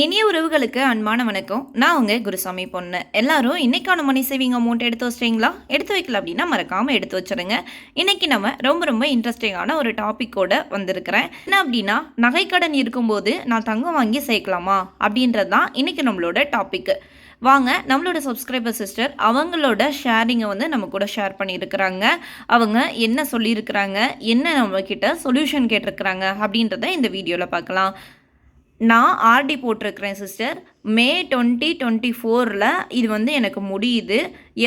இனிய உறவுகளுக்கு அன்பான வணக்கம். நான் உங்கள் குருசாமி பொண்ணு. எல்லாரும் இன்னைக்கான மணி சேவிங் அமௌண்ட் எடுத்து வச்சிட்டீங்களா? எடுத்து வைக்கல அப்படின்னா மறக்காமல் எடுத்து வச்சிருங்க. இன்னைக்கு நம்ம ரொம்ப ரொம்ப இன்ட்ரெஸ்டிங்கான ஒரு டாப்பிக்கோட வந்திருக்கிறேன். என்ன அப்படின்னா நகைக்கடன் இருக்கும்போது நான் தங்கம் வாங்கி சேர்க்கலாமா? அப்படின்றது தான் இன்னைக்கு நம்மளோட டாபிக் வாங்க நம்மளோட சப்ஸ்கிரைபர் சிஸ்டர் அவங்களோட ஷேரிங்கை வந்து நம்ம கூட ஷேர் பண்ணியிருக்கிறாங்க. அவங்க என்ன சொல்லியிருக்கிறாங்க? என்ன நம்ம சொல்யூஷன் கேட்டிருக்கிறாங்க? அப்படின்றத இந்த வீடியோவில் பார்க்கலாம். நான் ஆர்டி போட்டிருக்கிறேன் சிஸ்டர் மே டுவெண்ட்டி டுவெண்ட்டி ஃபோரில் இது வந்து எனக்கு முடியுது.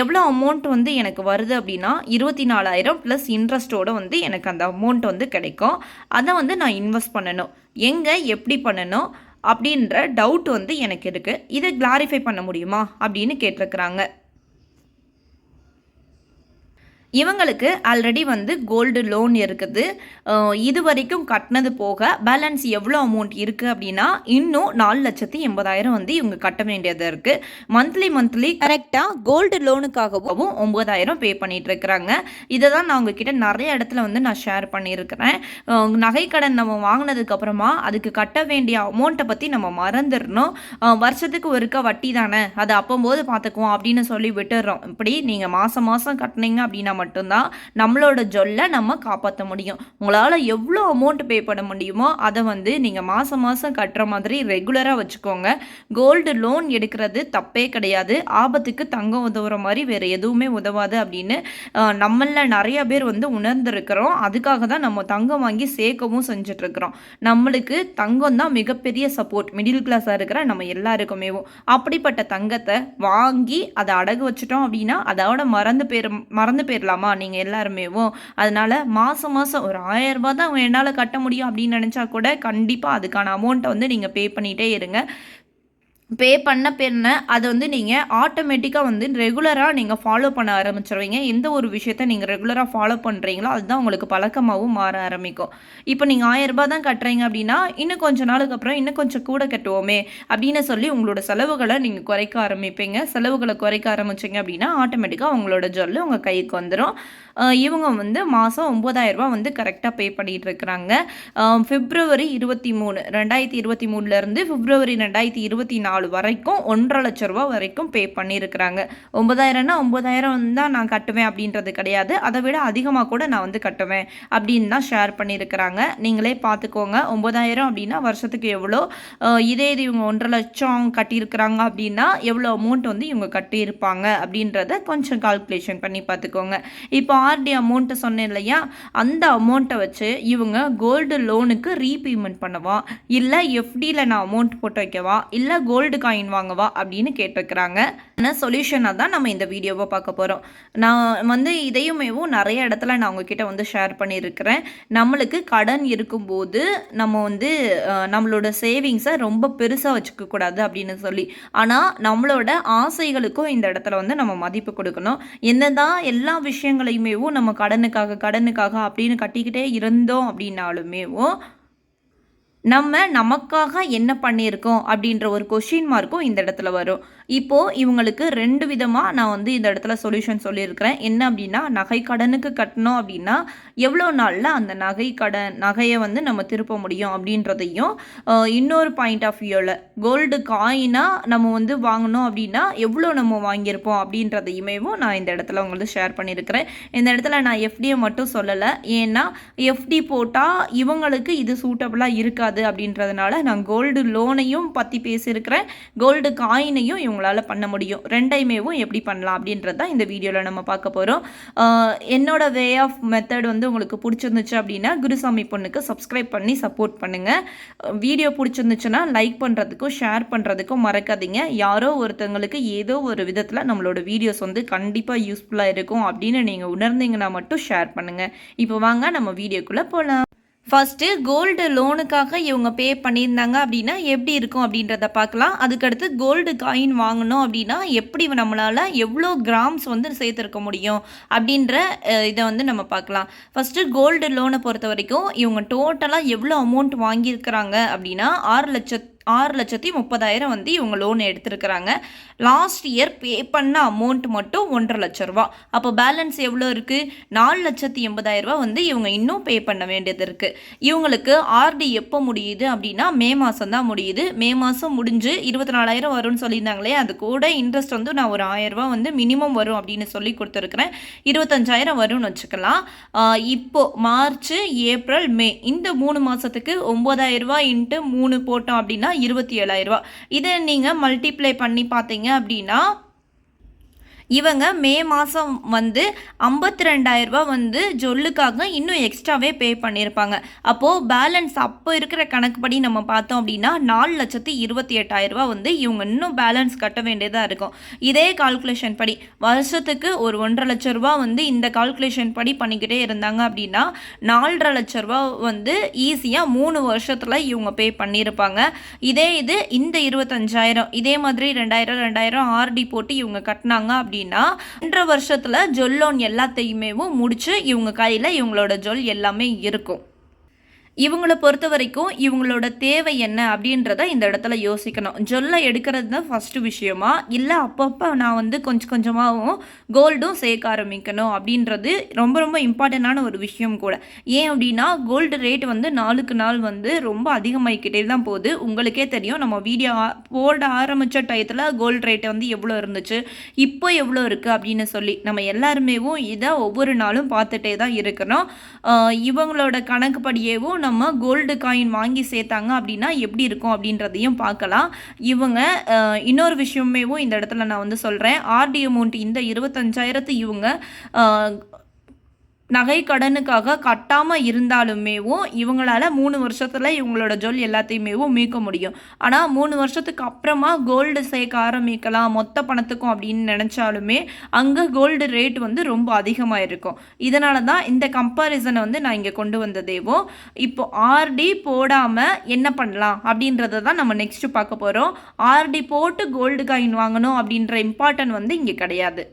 எவ்வளோ அமௌண்ட் வந்து எனக்கு வருது அப்படின்னா இருபத்தி நாலாயிரம் ப்ளஸ் இன்ட்ரெஸ்ட்டோட வந்து எனக்கு அந்த அமௌண்ட் வந்து கிடைக்கும். அதை வந்து நான் இன்வெஸ்ட் பண்ணணும். எங்கே எப்படி பண்ணணும் அப்படின்ற டவுட் வந்து எனக்கு இருக்குது இதை கிளாரிஃபை பண்ண முடியுமா அப்படின்னு கேட்டிருக்கிறாங்க. இவங்களுக்கு ஆல்ரெடி வந்து கோல்டு லோன் இருக்குது. இது வரைக்கும் கட்டினது போக பேலன்ஸ் எவ்வளோ அமௌண்ட் இருக்குது அப்படின்னா இன்னும் நாலு லட்சத்தி எண்பதாயிரம் வந்து இவங்க கட்ட வேண்டியது இருக்குது மந்த்லி மந்த்லி கரெக்டாக கோல்டு லோனுக்காகவும் ஒம்பதாயிரம் பே பண்ணிகிட்டு இருக்கிறாங்க. இதை தான் நான் உங்ககிட்ட நிறைய இடத்துல வந்து நான் ஷேர் பண்ணியிருக்கிறேன். நகைக்கடன் நம்ம வாங்கினதுக்கப்புறமா அதுக்கு கட்ட வேண்டிய அமௌண்ட்டை பற்றி நம்ம மறந்துடணும். வருஷத்துக்கு ஒருக்கா வட்டி தானே? அது அப்போம்போது பார்த்துக்குவோம் அப்படின்னு சொல்லி விட்டுடுறோம். இப்படி நீங்கள் மாதம் மாதம் கட்டினீங்க அப்படின்னா மட்டும்தான் நம்மளோட ஜொல்லை நம்ம காப்பாற்ற முடியும். உங்களால் எவ்வளோ அமௌண்ட் பே பண்ண முடியுமோ அதை வந்து நீங்கள் மாதம் மாதம் கட்டுற மாதிரி ரெகுலராக வச்சுக்கோங்க. கோல்டு லோன் எடுக்கிறது தப்பே கிடையாது. ஆபத்துக்கு தங்கம் உதவுற மாதிரி வேறு எதுவுமே உதவாது அப்படின்னு நம்மள நிறைய பேர் வந்து உணர்ந்திருக்கிறோம். அதுக்காக தான் நம்ம தங்கம் வாங்கி சேர்க்கவும் செஞ்சிட்ருக்கிறோம். நம்மளுக்கு தங்கம் தான் மிகப்பெரிய சப்போர்ட் மிடில் கிளாஸாக இருக்கிற நம்ம எல்லாருக்குமே. அப்படிப்பட்ட தங்கத்தை வாங்கி அதை அடகு வச்சுட்டோம் அப்படின்னா அதோட மறந்து பேர் மறந்து பண்ணிடலாமா நீங்கள் எல்லாருமேவும். அதனால மாதம் மாதம் ஒரு ஆயிரம் தான் என்னால் கட்ட முடியும் அப்படின்னு நினச்சா கூட கண்டிப்பாக அதுக்கான அமௌண்ட்டை வந்து நீங்கள் பே பண்ணிகிட்டே இருங்க. பே பண்ண பின்ன அதை வந்து நீங்கள் ஆட்டோமேட்டிக்காக வந்து ரெகுலராக நீங்கள் ஃபாலோ பண்ண ஆரம்பிச்சிருவீங்க. எந்த ஒரு விஷயத்த நீங்கள் ரெகுலராக ஃபாலோ பண்ணுறீங்களோ அதுதான் உங்களுக்கு பழக்கமாகவும் மாற ஆரம்பிக்கும். இப்போ நீங்கள் ஆயிரம் ரூபாய் தான் கட்டுறீங்க அப்படின்னா இன்னும் கொஞ்ச நாளுக்கு அப்புறம் இன்னும் கொஞ்சம் கூட கட்டுவோமே அப்படின்னு சொல்லி உங்களோட செலவுகளை நீங்கள் குறைக்க ஆரம்பிப்பீங்க. செலவுகளை குறைக்க ஆரம்பிச்சிங்க அப்படின்னா ஆட்டோமேட்டிக்காக உங்களோட ஜொல்லு உங்கள் கைக்கு வந்துடும் இவங்க வந்து மாதம் ஒம்பதாயிரம் ரூபாய் வந்து கரெக்டாக பே பண்ணிகிட்டு இருக்கிறாங்க பிப்ரவரி இருபத்தி மூணு ரெண்டாயிரத்தி இருபத்தி மூணுலேருந்து பிப்ரவரி ரெண்டாயிரத்தி இருபத்தி நாலு வரைக்கும் ஒன்றரை லட்ச ரூபா வரைக்கும் பே பண்ணியிருக்கிறாங்க ஒம்பதாயிரம்னா ஒம்பதாயிரம் தான் நான் கட்டுவேன் அப்படின்றது கிடையாது. அதை விட அதிகமாக கூட நான் வந்து கட்டுவேன் அப்படின்னு தான் ஷேர் பண்ணியிருக்கிறாங்க நீங்களே பார்த்துக்கோங்க. ஒம்பதாயிரம் அப்படின்னா வருஷத்துக்கு எவ்வளோ? இதே இது இவங்க ஒன்றரை லட்சம் கட்டியிருக்கிறாங்க அப்படின்னா எவ்வளோ அமௌண்ட் வந்து இவங்க கட்டியிருப்பாங்க அப்படின்றத கொஞ்சம் கால்குலேஷன் பண்ணி பார்த்துக்கோங்க. இப்போ ஆர்டி அமௌண்ட்டை சொன்னேன் இல்லையா? அந்த அமௌண்ட்டை வச்சு இவங்க கோல்டு லோனுக்கு ரீபேமெண்ட் பண்ணவா? இல்லை எஃப்டியில் நான் அமௌண்ட் போட்டு வைக்கவா? இல்லை கோல்டு காயின் வாங்கவா? அப்படின்னு கேட்டிருக்கிறாங்க. ஆனால் சொல்யூஷனாக தான் நம்ம இந்த வீடியோவை பார்க்க போகிறோம் நான் வந்து இதையுமேவும் நிறைய இடத்துல நான் உங்ககிட்ட வந்து ஷேர் பண்ணியிருக்கிறேன். நம்மளுக்கு கடன் இருக்கும்போது நம்ம வந்து நம்மளோட சேவிங்ஸை ரொம்ப பெருசாக வச்சுக்கக்கூடாது அப்படின்னு சொல்லி. ஆனால் நம்மளோட ஆசைகளுக்கும் இந்த இடத்துல வந்து நம்ம மதிப்பு கொடுக்கணும். என்னதான் எல்லா விஷயங்களையுமே விஷயங்களையுமேவும் நம்ம கடனுக்காக கடனுக்காக அப்படின்னு கட்டிக்கிட்டே இருந்தோம் அப்படின்னாலுமேவும் நம்ம நமக்காக என்ன பண்ணியிருக்கோம் அப்படின்ற ஒரு கொஷின் மார்க்கும் இந்த இடத்துல வரும். இப்போது இவங்களுக்கு ரெண்டு விதமாக நான் வந்து இந்த இடத்துல சொல்யூஷன் சொல்லியிருக்கிறேன். என்ன அப்படின்னா நகை கடனுக்கு கட்டணும் அப்படின்னா எவ்வளோ நாளில் அந்த நகை கடன் நகையை வந்து நம்ம திருப்ப முடியும் அப்படின்றதையும் இன்னொரு பாயிண்ட் ஆஃப் வியூவில் கோல்டு காயினாக நம்ம வந்து வாங்கணும் அப்படின்னா எவ்வளோ நம்ம வாங்கியிருப்போம் அப்படின்றதையுமே நான் இந்த இடத்துல உங்களுக்கு ஷேர் பண்ணியிருக்கிறேன். இந்த இடத்துல நான் எஃப்டியை மட்டும் சொல்லலை. ஏன்னா எஃப்டி போட்டால் இவங்களுக்கு இது சூட்டபுளாக இருக்காது அப்படின்றதுனால நான் கோல்டு லோனையும் பற்றி பேசியிருக்கிறேன். கோல்டு காயினையும் இவங்களால பண்ண முடியும். ரெண்டையுமேவும் எப்படி பண்ணலாம் அப்படின்றது தான் இந்த வீடியோவில் நம்ம பார்க்க போகிறோம் என்னோட வே ஆஃப் மெத்தட் வந்து உங்களுக்கு பிடிச்சிருந்துச்சு அப்படின்னா குருசாமி பொண்ணுக்கு சப்ஸ்கிரைப் பண்ணி சப்போர்ட் பண்ணுங்கள் வீடியோ பிடிச்சிருந்துச்சுன்னா லைக் பண்ணுறதுக்கும் ஷேர் பண்ணுறதுக்கும் மறக்காதீங்க. யாரோ ஒருத்தவங்களுக்கு ஏதோ ஒரு விதத்தில் நம்மளோட வீடியோஸ் வந்து கண்டிப்பாக யூஸ்ஃபுல்லாக இருக்கும் அப்படின்னு நீங்கள் உணர்ந்தீங்கன்னா மட்டும் ஷேர் பண்ணுங்கள் இப்போ வாங்க நம்ம வீடியோக்குள்ளே போகலாம் ஃபஸ்ட்டு கோல்டு லோனுக்காக இவங்க பே பண்ணியிருந்தாங்க அப்படின்னா எப்படி இருக்கும் அப்படின்றத பார்க்கலாம். அதுக்கடுத்து கோல்டு காயின் வாங்கணும் அப்படின்னா எப்படி நம்மளால் எவ்வளோ கிராம்ஸ் வந்து சேர்த்துருக்க முடியும் அப்படின்ற இதை வந்து நம்ம பார்க்கலாம். ஃபஸ்ட்டு கோல்டு லோனை பொறுத்த வரைக்கும் இவங்க டோட்டலாக எவ்வளோ அமௌண்ட் வாங்கியிருக்கிறாங்க அப்படின்னா ஆறு லட்சத்து ஆறு லட்சத்தி முப்பதாயிரம் வந்து இவங்க லோன் எடுத்திருக்கிறாங்க. லாஸ்ட் இயர் பே பண்ண அமௌண்ட் மட்டும் ஒன்றரை லட்ச ரூபா. அப்போ பேலன்ஸ் எவ்வளோ இருக்குது நாலு லட்சத்தி எண்பதாயிரம் ரூபா வந்து இவங்க இன்னும் பே பண்ண வேண்டியது இருக்குது இவங்களுக்கு ஆர்டி எப்போ முடியுது அப்படின்னா மே மாதம் தான் முடியுது. மே மாதம் முடிஞ்சு இருபத்தி நாலாயிரம் வரும்னு சொல்லியிருந்தாங்களே அது கூட இன்ட்ரெஸ்ட் வந்து நான் ஒரு ஆயிரரூபா வந்து மினிமம் வரும் அப்படின்னு சொல்லி கொடுத்துருக்குறேன். இருபத்தஞ்சாயிரம் வரும்னு வச்சுக்கலாம். இப்போ மார்ச் ஏப்ரல் மே இந்த மூணு மாதத்துக்கு ஒம்பதாயிரம் இன்ட்டு மூணு போட்டோம் அப்படின்னா இருபத்தி ஏழாயிரம் இதை நீங்கள் மல்டிப்ளை பண்ணி பார்த்தீங்க அப்படின்னா இவங்க மே மாதம் வந்து ஐம்பத்தி ரெண்டாயிரரூபா வந்து ஜொல்லுக்காக இன்னும் எக்ஸ்ட்ராவே பே பண்ணியிருப்பாங்க. அப்போது பேலன்ஸ் அப்போ இருக்கிற கணக்குப்படி நம்ம பார்த்தோம் அப்படின்னா நாலு லட்சத்தி இருபத்தி எட்டாயிரரூபா வந்து இவங்க இன்னும் பேலன்ஸ் கட்ட வேண்டியதாக இருக்கும். இதே கால்குலேஷன் படி வருஷத்துக்கு ஒரு ஒன்றரை லட்ச ரூபா வந்து இந்த கால்குலேஷன் படி பண்ணிக்கிட்டே இருந்தாங்க அப்படின்னா நாலரை லட்ச ரூபா வந்து ஈஸியாக மூணு வருஷத்தில் இவங்க பே பண்ணியிருப்பாங்க. இதே இது இந்த இருபத்தஞ்சாயிரம் இதே மாதிரி ரெண்டாயிரம் ரெண்டாயிரம் ஆர்டி போட்டு இவங்க கட்டினாங்க அப்படின்னா ரெண்டரை வருஷத்தில் ஜொல் லோன் எல்லாத்தையுமே முடிச்சு இவங்க கையில் இவங்களோட ஜொல் எல்லாமே இருக்கும். இவங்கள பொறுத்த வரைக்கும் இவங்களோட தேவை என்ன அப்படின்றத இந்த இடத்துல யோசிக்கணும். ஜொல்லை எடுக்கிறது தான் ஃபஸ்ட்டு விஷயமா? இல்லை அப்பப்போ நான் வந்து கொஞ்சம் கொஞ்சமாகவும் கோல்டும் சேர்க்க ஆரம்பிக்கணும் அப்படின்றது ரொம்ப ரொம்ப இம்பார்ட்டண்டான ஒரு விஷயம் கூட. ஏன் அப்படின்னா கோல்டு ரேட் வந்து நாளுக்கு நாள் வந்து ரொம்ப அதிகமாகிக்கிட்டே தான் போகுது. உங்களுக்கே தெரியும் நம்ம வீடியோ போட ஆரம்பித்த டயத்தில் கோல்டு ரேட் வந்து எவ்வளோ இருந்துச்சு? இப்போ எவ்வளோ இருக்குது அப்படின்னு சொல்லி. நம்ம எல்லாருமேவும் இதை ஒவ்வொரு நாளும் பார்த்துட்டே தான் இருக்கணும். இவங்களோட கணக்குப்படியேவும் நம்ம கோல்டு காயின் வாங்கி சேர்த்தாங்க அப்படின்னா எப்படி இருக்கும் அப்படின்றதையும் பார்க்கலாம். இவங்க இன்னொரு விஷயமேவும் இந்த இடத்துல நான் வந்து சொல்கிறேன் ஆர்டி அமௌண்ட் இந்த இருபத்தஞ்சாயிரத்து இவங்க நகை கடனுக்காக கட்டாமல் இருந்தாலுமேவும் இவங்களால மூணு வருஷத்தில் இவங்களோட ஜொல் எல்லாத்தையுமேவும் மீட்க முடியும். ஆனால் மூணு வருஷத்துக்கு அப்புறமா கோல்டு சேர்க்க ஆரம்பிக்கலாம் மொத்த பணத்துக்கும் அப்படின்னு நினச்சாலுமே அங்கே கோல்டு ரேட் வந்து ரொம்ப அதிகமாக இருக்கும். இதனால தான் இந்த கம்பாரிசனை வந்து நான் இங்கே கொண்டு வந்ததேவோ இப்போ ஆர்டி போடாமல் என்ன பண்ணலாம் அப்படின்றத தான் நம்ம நெக்ஸ்ட்டு பார்க்க போகிறோம் ஆர்டி போட்டு கோல்டு காயின் வாங்கணும் அப்படின்ற இம்பார்ட்டன்ட் வந்து இங்கே கிடையாது.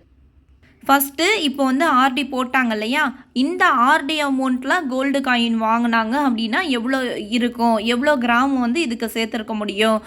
ஃபஸ்ட்டு இப்போ வந்து ஆர்டி போட்டாங்க இல்லையா? இந்த ஆர்டி அமௌண்ட்டில் கோல்டு காயின் வாங்கினாங்க அப்படின்னா எவ்வளோ இருக்கும்? எவ்வளோ கிராம் வந்து இதுக்கு சேர்த்துருக்க முடியும்?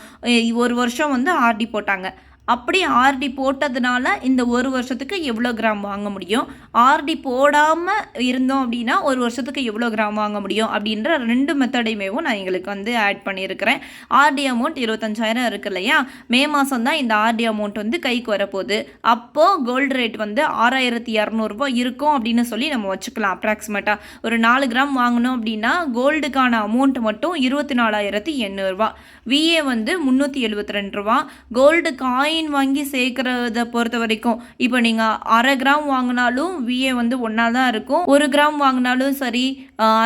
ஒரு வருஷம் வந்து ஆர்டி போட்டாங்க. அப்படி ஆர்டி போட்டதுனால இந்த ஒரு வருஷத்துக்கு எவ்வளோ கிராம் வாங்க முடியும்? ஆர்டி போடாமல் இருந்தோம் அப்படின்னா ஒரு வருஷத்துக்கு எவ்வளோ கிராம் வாங்க முடியும்? அப்படின்ற ரெண்டு மெத்தடையுமேவும் நான் எங்களுக்கு வந்து ஆட் பண்ணியிருக்கிறேன். ஆர்டி அமௌண்ட் இருபத்தஞ்சாயிரம் இருக்கு இல்லையா? மே மாதம் தான் இந்த ஆர்டி அமௌண்ட் வந்து கைக்கு வரப்போகுது. அப்போது கோல்டு ரேட் வந்து ஆறாயிரத்தி இரநூறுபா இருக்கும் அப்படின்னு சொல்லி நம்ம வச்சுக்கலாம் அப்ராக்சிமேட்டாக ஒரு நாலு கிராம் வாங்கணும் அப்படின்னா கோல்டுக்கான அமௌண்ட் மட்டும் இருபத்தி நாலாயிரத்தி எண்ணூறுரூவா விஏ வந்து முந்நூற்றி எழுபத்தி ரெண்டு ரூபா கோல்டு காயின் வாங்கி சேர்க்கறத பொறுத்த வரைக்கும் இப்போ நீங்கள் அரை கிராம் வாங்கினாலும் விஏ வந்து ஒன்றா தான் இருக்கும். ஒரு கிராம் வாங்கினாலும் சரி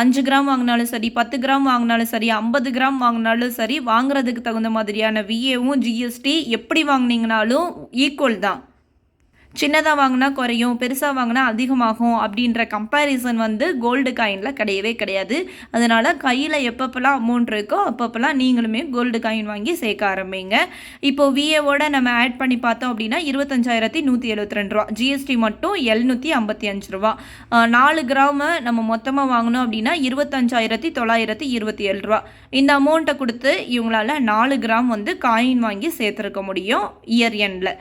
அஞ்சு கிராம் வாங்கினாலும் சரி பத்து கிராம் வாங்கினாலும் சரி ஐம்பது கிராம் வாங்கினாலும் சரி வாங்குறதுக்கு தகுந்த மாதிரியான விஏவும் ஜிஎஸ்டி எப்படி வாங்குனீங்கனாலும் ஈக்குவல் தான். சின்னதாக வாங்கினா குறையும் பெருசாக வாங்கினா அதிகமாகும் அப்படின்ற கம்பேரிசன் வந்து கோல்டு காயினில் கிடையவே கிடையாது. அதனால் கையில் எப்பப்பெல்லாம் அமௌண்ட் இருக்கோ அப்பப்பெல்லாம் நீங்களுமே கோல்டு காயின் வாங்கி சேர்க்க ஆரம்பிங்க. இப்போ விஏவோட நம்ம ஆட் பண்ணி பார்த்தோம் அப்படின்னா இருபத்தஞ்சாயிரத்தி நூற்றி எழுபத்தி ரெண்டு ரூபா. ஜிஎஸ்டி மட்டும் எழுநூற்றி ஐம்பத்தி அஞ்சு ரூபா. நாலு கிராம நம்ம மொத்தமாக வாங்கினோம் அப்படின்னா இருபத்தஞ்சாயிரத்தி தொள்ளாயிரத்தி இருபத்தி ஏழு ரூபா. இந்த அமௌண்ட்டை கொடுத்து இவங்களால நாலு கிராம் வந்து காயின் வாங்கி சேர்த்துருக்க முடியும் இயர் எண்டில்.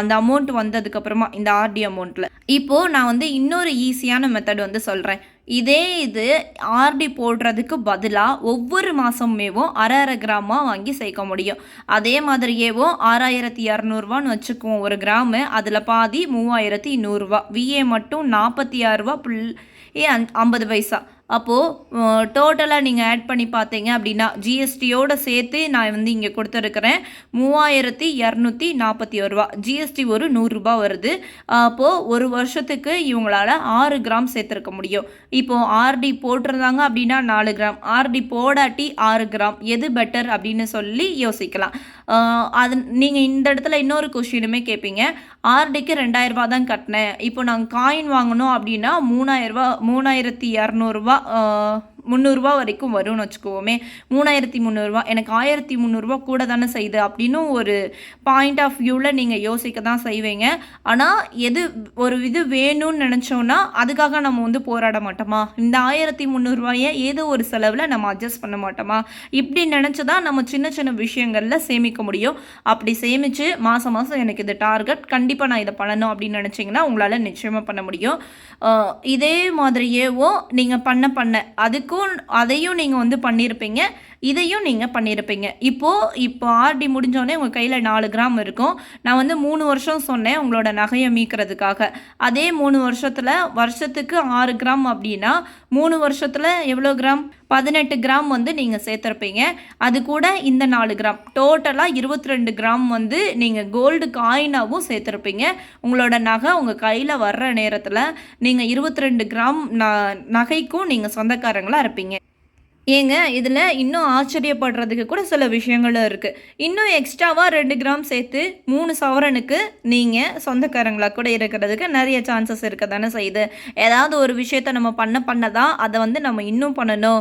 அந்த அமௌண்ட் வந்ததுக்கப்புறம் இந்த ஆர்டி அமௌண்ட்டில் இப்போது நான் வந்து இன்னொரு ஈஸியான மெத்தட் வந்து சொல்கிறேன் இதே இது ஆர்டி போடுறதுக்கு பதிலாக ஒவ்வொரு மாதமேவும் அரை அரை கிராமாக வாங்கி சேர்க்க முடியும். அதே மாதிரியேவோ ஆறாயிரத்தி இரநூறுவான்னு வச்சுக்குவோம். ஒரு கிராமு அதில் பாதி மூவாயிரத்தி நூறுரூவா விஏ மட்டும் நாற்பத்தி ஆறுரூவா புல் ஏ அந் ஐம்பது பைசா. அப்போது டோட்டலாக நீங்கள் ஆட் பண்ணி பார்த்தீங்க அப்படின்னா ஜிஎஸ்டியோடு சேர்த்து நான் வந்து இங்கே கொடுத்துருக்குறேன். மூவாயிரத்தி இரநூத்தி நாற்பத்தி ஒரு ரூபா. ஜிஎஸ்டி ஒரு நூறுரூபா வருது. அப்போது ஒரு வருஷத்துக்கு இவங்களால ஆறு கிராம் சேர்த்துருக்க முடியும். இப்போது ஆர்டி போட்டிருந்தாங்க அப்படின்னா நாலு கிராம். ஆர்டி போடாட்டி ஆறு கிராம். எது பெட்டர் அப்படின்னு சொல்லி யோசிக்கலாம். அது நீங்கள் இந்த இடத்துல இன்னொரு கொஷினுமே கேட்பீங்க ஆர்டிக்கு ரெண்டாயிரரூபா தான் கட்டினேன். இப்போ நாங்கள் காயின் வாங்கணும் அப்படின்னா மூணாயிரரூபா மூணாயிரத்தி இரநூறுபா 嗯 முந்நூறுரூவா வரைக்கும் வரும்னு வச்சுக்கோமே. மூணாயிரத்தி முந்நூறுரூவா எனக்கு ஆயிரத்தி முந்நூறுரூவா கூட தானே செய்யுது அப்படின்னு ஒரு பாயிண்ட் ஆஃப் வியூவில் நீங்கள் யோசிக்க தான் செய்வீங்க. ஆனால் எது ஒரு இது வேணும்னு நினச்சோன்னா அதுக்காக நம்ம வந்து போராட மாட்டோமா? இந்த ஆயிரத்தி முந்நூறுரூவாயை ஏதோ ஒரு செலவில் நம்ம அட்ஜஸ்ட் பண்ண மாட்டோமா? இப்படி நினச்சி தான் நம்ம சின்ன சின்ன விஷயங்களில் சேமிக்க முடியும். அப்படி சேமித்து மாதம் மாதம் எனக்கு இது டார்கெட் கண்டிப்பாக நான் இதை பண்ணணும் அப்படின்னு நினச்சிங்கன்னா உங்களால் நிச்சயமாக பண்ண முடியும். இதே மாதிரியேவும் நீங்கள் பண்ண பண்ண அதுக்கு அதுக்கும் அதையும் நீங்கள் வந்து பண்ணியிருப்பீங்க இதையும் நீங்கள் பண்ணியிருப்பீங்க இப்போது இப்போ ஆர்டி முடிஞ்சோடனே உங்கள் கையில் நாலு கிராம் இருக்கும். நான் வந்து மூணு வருஷம் சொன்னேன் உங்களோட நகையை மீக்கிறதுக்காக. அதே மூணு வருஷத்தில் வருஷத்துக்கு ஆறு கிராம் அப்படின்னா மூணு வருஷத்தில் எவ்வளோ கிராம்? பதினெட்டு கிராம் வந்து நீங்கள் சேர்த்துருப்பீங்க. அது கூட இந்த நாலு கிராம். டோட்டலாக இருபத்தி ரெண்டு கிராம் வந்து நீங்கள் கோல்டு காயினாகவும் சேர்த்துருப்பீங்க. உங்களோட நகை உங்கள் கையில் வர்ற நேரத்தில் நீங்கள் இருபத்தி ரெண்டு கிராம் ந நகைக்கும் நீங்கள் சொந்தக்காரங்களாக இருப்பீங்க. ஏங்க இதில் இன்னும் ஆச்சரியப்படுறதுக்கு கூட சில விஷயங்களும் இருக்குது இன்னும் எக்ஸ்ட்ராவாக ரெண்டு கிராம் சேர்த்து மூணு சவரனுக்கு நீங்கள் சொந்தக்காரங்களாக கூட இருக்கிறதுக்கு நிறைய சான்சஸ் இருக்க தானே செய்யுது. ஏதாவது ஒரு விஷயத்த நம்ம பண்ண பண்ண தான் அதை வந்து நம்ம இன்னும் பண்ணணும்.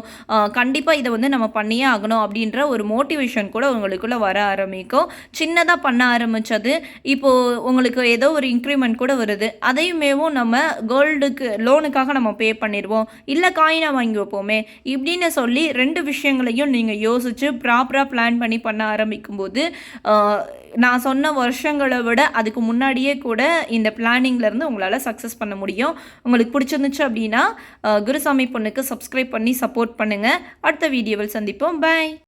கண்டிப்பாக இதை வந்து நம்ம பண்ணியே ஆகணும் அப்படின்ற ஒரு மோட்டிவேஷன் கூட உங்களுக்குள்ளே வர ஆரம்பிக்கும். சின்னதாக பண்ண ஆரம்பித்தது இப்போது உங்களுக்கு ஏதோ ஒரு இன்க்ரிமெண்ட் கூட வருது. அதையுமேவும் நம்ம கோல்டுக்கு லோனுக்காக நம்ம பே பண்ணிடுவோம். இல்லை காயினாக வாங்கி வைப்போமே. இப்படின்னு சொல்லி ரெண்டு விஷயங்களையும் நீங்கள் யோசித்து ப்ராப்பராக பிளான் பண்ணி பண்ண ஆரம்பிக்கும்போது நான் சொன்ன வருஷங்களை விட அதுக்கு முன்னாடியே கூட இந்த பிளானிங்லேருந்து உங்களால் சக்ஸஸ் பண்ண முடியும். உங்களுக்கு பிடிச்சிருந்துச்சு அப்படின்னா குருசாமி பொண்ணுக்கு சப்ஸ்கிரைப் பண்ணி சப்போர்ட் பண்ணுங்கள் அடுத்த வீடியோவில் சந்திப்போம். பை